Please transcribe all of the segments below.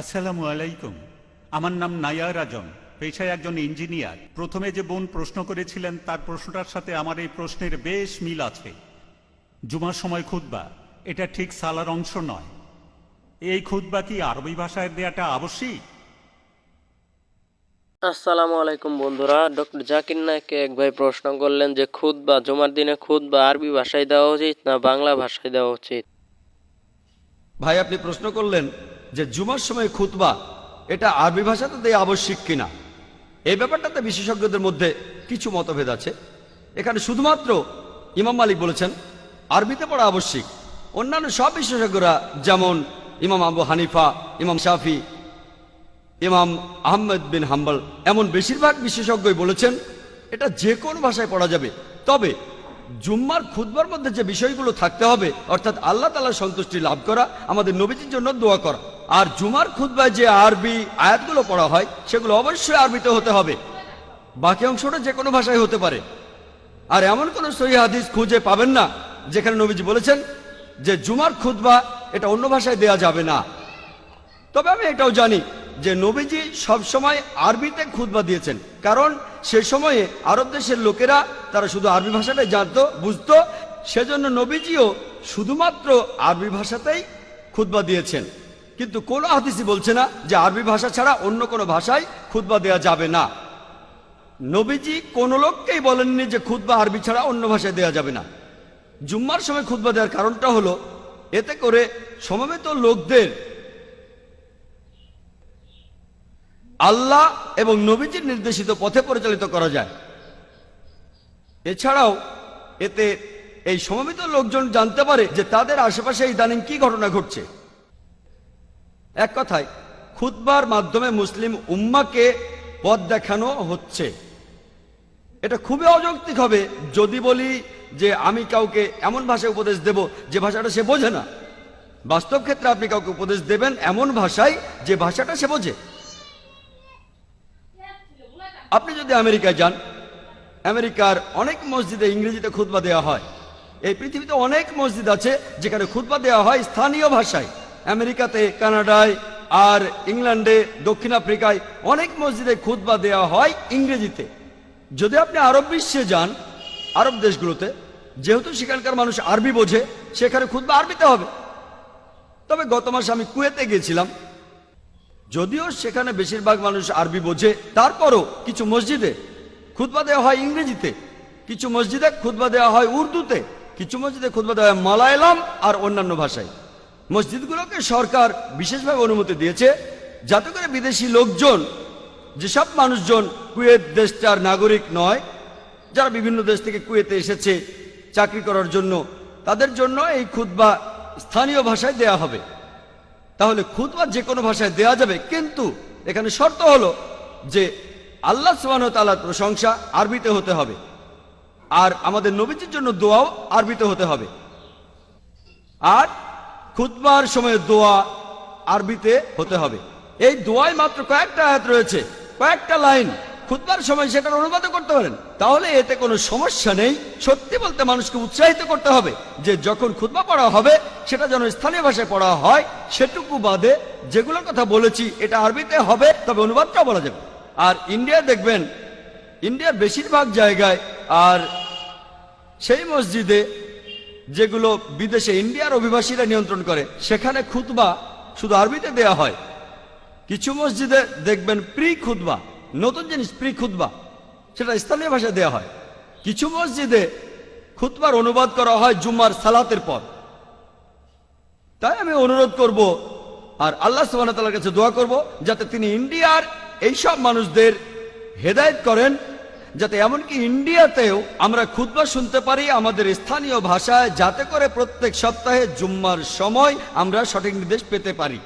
আসসালামু আলাইকুম। আমার নাম নায়ার আজম। পেশায় একজন ইঞ্জিনিয়ার। প্রথমে যে বোন প্রশ্ন করেছিলেন তার প্রশ্নটার সাথে আমার এই প্রশ্নের বেশ মিল আছে। জুমার সময় খুতবা এটা ঠিক সালার অংশ নয়। এই খুতবা কি আরবি ভাষায় দেওয়াটা আবশ্যিক? আসসালামু আলাইকুম বন্ধুরা। ডক্টর জাকির নায়ককে এক ভাই প্রশ্ন করলেন যে খুদ বা জমার দিনে খুদ বা আরবি ভাষায় দেওয়া উচিত না বাংলা ভাষায় দেওয়া উচিত? ভাই আপনি প্রশ্ন করলেন যে জুমার সময় খুতবা, এটা আরবি ভাষাতে দেয়া আবশ্যিক কিনা? এই ব্যাপারটাতে বিশেষজ্ঞদের মধ্যে কিছু মতভেদ আছে। এখানে শুধুমাত্র ইমাম মালিক বলেছেন, আরবিতে পড়া আবশ্যিক। অন্যান্য সব বিশেষজ্ঞরা যেমন ইমাম আবু হানিফা, ইমাম শাফি, ইমাম আহমেদ বিন হাম্বাল, এমন বেশিরভাগ বিশেষজ্ঞই বলেছেন, এটা যে কোনো ভাষায় পড়া যাবে। তবে জুম্মার খুদবার মধ্যে যে বিষয়গুলো থাকতে হবে, অর্থাৎ আল্লাহ তালার সন্তুষ্টি লাভ করা, আমাদের নবীজির জন্য দোয়া করা আর জুমার খুদবায় যে আরবি আয়াতগুলো পড়া হয়, সেগুলো অবশ্যই আরবিতে হতে হবে। বাকি অংশটা যে কোনো ভাষায় হতে পারে। আর এমন কোন সহি হাদিস খুঁজে পাবেন না, যেখানে নবীজি বলেছেন যে জুমার খুদবা এটা অন্য ভাষায় দেয়া যাবে না। তবে আমি এটাও জানি যে নবীজি সবসময় আরবিতে খুতবা দিয়েছেন। কারণ সে সময়ে আরব দেশের লোকেরা, তারা শুধু আরবি ভাষাটাই জানতো, বুঝতো, সেজন্য নবীজিও শুধুমাত্র আরবি ভাষাতেই খুতবা দিয়েছেন। কিন্তু কোনো হাদিসই বলছে না যে আরবি ভাষা ছাড়া অন্য কোনো ভাষায় খুতবা দেওয়া যাবে না। নবীজি কোন লোককেই বলেননি যে খুতবা আরবি ছাড়া অন্য ভাষায় দেওয়া যাবে না। জুম্মার সময় খুতবা দেওয়ার কারণটা হলো, এতে করে সমবেত লোকদের আল্লাহ এবং নবীজির নির্দেশিত পথে পরিচালিত করা যায়। এছাড়াও এতে এই সমবেত লোকজন জানতে পারে যে তাদের আশেপাশে ইদানিং কি ঘটনা ঘটছে। এক কথায়, খুতবার মাধ্যমে মুসলিম উম্মাকে পথ দেখানো হচ্ছে। এটা খুবই অযৌক্তিক হবে যদি বলি যে আমি কাউকে এমন ভাষায় উপদেশ দেব যে ভাষাটা সে বোঝে না। বাস্তব ক্ষেত্রে আপনি কাউকে উপদেশ দেবেন এমন ভাষায় যে ভাষাটা সে বোঝে। আপনি যদি আমেরিকায় যান, আমেরিকার অনেক মসজিদে ইংরেজিতে খুতবা দেওয়া হয়। এই পৃথিবীতে অনেক মসজিদ আছে যেখানে খুতবা দেওয়া হয় স্থানীয় ভাষায়। আমেরিকাতে, কানাডায় আর ইংল্যান্ডে, দক্ষিণ আফ্রিকায় অনেক মসজিদে খুতবা দেওয়া হয় ইংরেজিতে। যদি আপনি আরব বিশ্বে যান, আরব দেশগুলোতে, যেহেতু সেখানকার মানুষ আরবি বোঝে, সেখানে খুতবা আরবিতে হবে। তবে গত মাসে আমি কুয়েতে গেছিলাম যদিও সেখানে বেশিরভাগ মানুষ আরবি বোঝে, তারপরও কিছু মসজিদে খুতবা দেওয়া হয় ইংরেজিতে, কিছু মসজিদে খুতবা দেওয়া হয় উর্দুতে, কিছু মসজিদে খুতবা দেওয়া হয় মালায়ালাম আর অন্যান্য ভাষায়। মসজিদগুলোকে সরকার বিশেষভাবে অনুমতি দিয়েছে যাতে করে বিদেশি লোকজন, যেসব মানুষজন কুয়েত দেশটার নাগরিক নয়, যারা বিভিন্ন দেশ থেকে কুয়েতে এসেছে চাকরি করার জন্য, তাদের জন্য এই খুতবা স্থানীয় ভাষায় দেয়া হবে। তাহলে খুতবা যে কোনো ভাষায় দেয়া যাবে, কিন্তু এখানে শর্ত হলো যে আল্লাহ সুবাহ তালার প্রশংসা আরবিতে হতে হবে, আর আমাদের নবীজির জন্য দোয়াও আরবিতে হতে হবে। আর খুতবার সময় দোয়া আরবিতে হতে হবে। এই দোয়ায় মাত্র কয়েকটা আয়াত রয়েছে, কয়েকটা লাইন। খুতবার সময় সেটার অনুবাদ করতে পারেন। তাহলে এতে কোনো সমস্যা নেই। সত্যি বলতে মানুষকে উৎসাহিত করতে হবে যে যখন খুতবা পড়া হবে, সেটা যেন স্থানীয় ভাষায় পড়া হয়, সেটুকু বাদে যেগুলোর কথা বলেছি, এটা আরবিতে হবে, তবে অনুবাদটা বলা যাবে। আর ইন্ডিয়া দেখবেন, ইন্ডিয়ার বেশিরভাগ জায়গায় আর সেই মসজিদে যেগুলো বিদেশে ইন্ডিয়ার অভিবাসীরা নিয়ন্ত্রণ করে, সেখানে খুতবা শুধু আরবিতে দেয়া হয়। কিছু মসজিদে দেখবেন প্রি খুতবা নতুন জিনিস প্রি খুতবা সেটা স্থানীয় ভাষায় দেয়া হয়। কিছু মসজিদে খুতবার অনুবাদ করা হয় জুম্মার সালাতের পর। তাই আমি অনুরোধ করব, আর আল্লাহ সুবাহতালার কাছে দোয়া করব, যাতে তিনি ইন্ডিয়ার এইসব মানুষদের হেদায়েত করেন যাতে এমনকি ইন্ডিয়াতেও আমরা খুতবা শুনতে পারি আমাদের স্থানীয় ভাষায়, যাতে করে প্রত্যেক সপ্তাহে জুম্মার সময় আমরা সঠিক নির্দেশ পেতে পারি।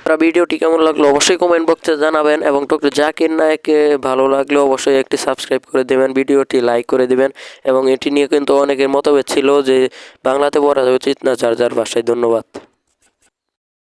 আপনারা ভিডিওটি কেমন লাগল অবশ্যই কমেন্ট বক্সে জানাবেন এবং ডক্টর জাকির নায়ককে ভালো লাগলে অবশ্যই একটি সাবস্ক্রাইব করে দেবেন, ভিডিওটি লাইক করে দিবেন এবং এটি নিয়ে কিন্তু অনেকের মতভেদ ছিল যে বাংলাতে পড়া উচিত না, যার যার ভাষায় ধন্যবাদ।